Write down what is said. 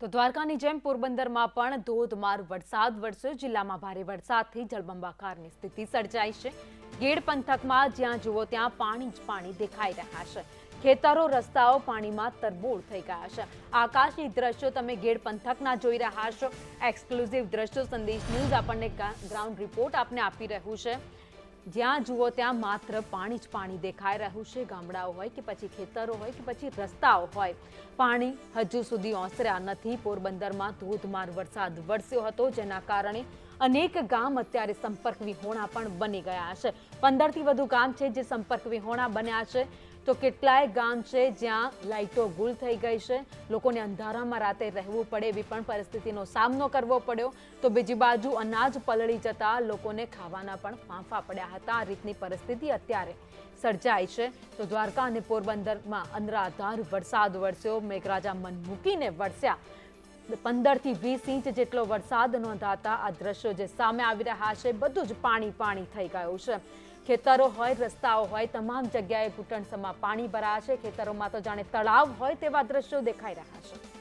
તો દ્વારકાની જેમ પોરબંદરમાં પણ ધોધમાર વરસાદ વરસ્યો. જિલ્લામાં ભારે વરસાદથી જળબંબાકારની સ્થિતિ સર્જાઈ છે. ગેડ પંથકમાં જ્યાં જુઓ ત્યાં પાણી જ પાણી દેખાઈ રહ્યા છે. ખેતરો, રસ્તાઓ પાણીમાં તરબોળ થઈ ગયા છે. આકાશની દ્રશ્યો તમે ગેડ પંથકના જોઈ રહ્યા છો. એક્સક્લુઝિવ દ્રશ્યો, સંદેશ ન્યૂઝ આપણને ગ્રાઉન્ડ રિપોર્ટ આપને આપી રહ્યું છે. જ્યાં જુઓ ત્યાં માત્ર પાણી જ પાણી દેખાઈ રહ્યું છે. ગામડાઓ હોય કે પછી ખેતરો હોય કે પછી રસ્તાઓ હોય, પાણી હજુ સુધી ઓસર્યા નથી. પોરબંદરમાં ધોધમાર વરસાદ વરસ્યો હતો, જેના કારણે અનેક ગામ અત્યારે સંપર્ક વિહોણા પણ બની ગયા છે. પંદરથી વધુ ગામ છે જે સંપર્ક વિહોણા બન્યા છે. તો કેટલાય ગામ છે જ્યાં લાઇટો ગુલ થઈ ગઈ છે. લોકોને અંધારામાં રાતે રહેવું પડે એવી પણ પરિસ્થિતિનો સામનો કરવો પડ્યો. તો બીજી બાજુ અનાજ પલળી જતા લોકોને ખાવાના પણ ફાંફા પડ્યા હતા. આ રીતની પરિસ્થિતિ અત્યારે સર્જાઈ છે. તો દ્વારકા અને પોરબંદરમાં અનરાધાર વરસાદ વરસ્યો. મેઘરાજા મન મૂકીને વરસ્યા. પંદરથી વીસ ઇંચ જેટલો વરસાદ નોંધાતા આ દ્રશ્યો જે સામે આવી રહ્યા છે, બધું જ પાણી પાણી થઈ ગયું છે. ખેતરો હોય, રસ્તાઓ હોય, તમામ જગ્યાએ ઘૂંટણસમાં પાણી ભરાયા છે ખેતરોમાં તો જાણે તળાવ હોય તેવા દ્રશ્યો દેખાઈ રહ્યા છે.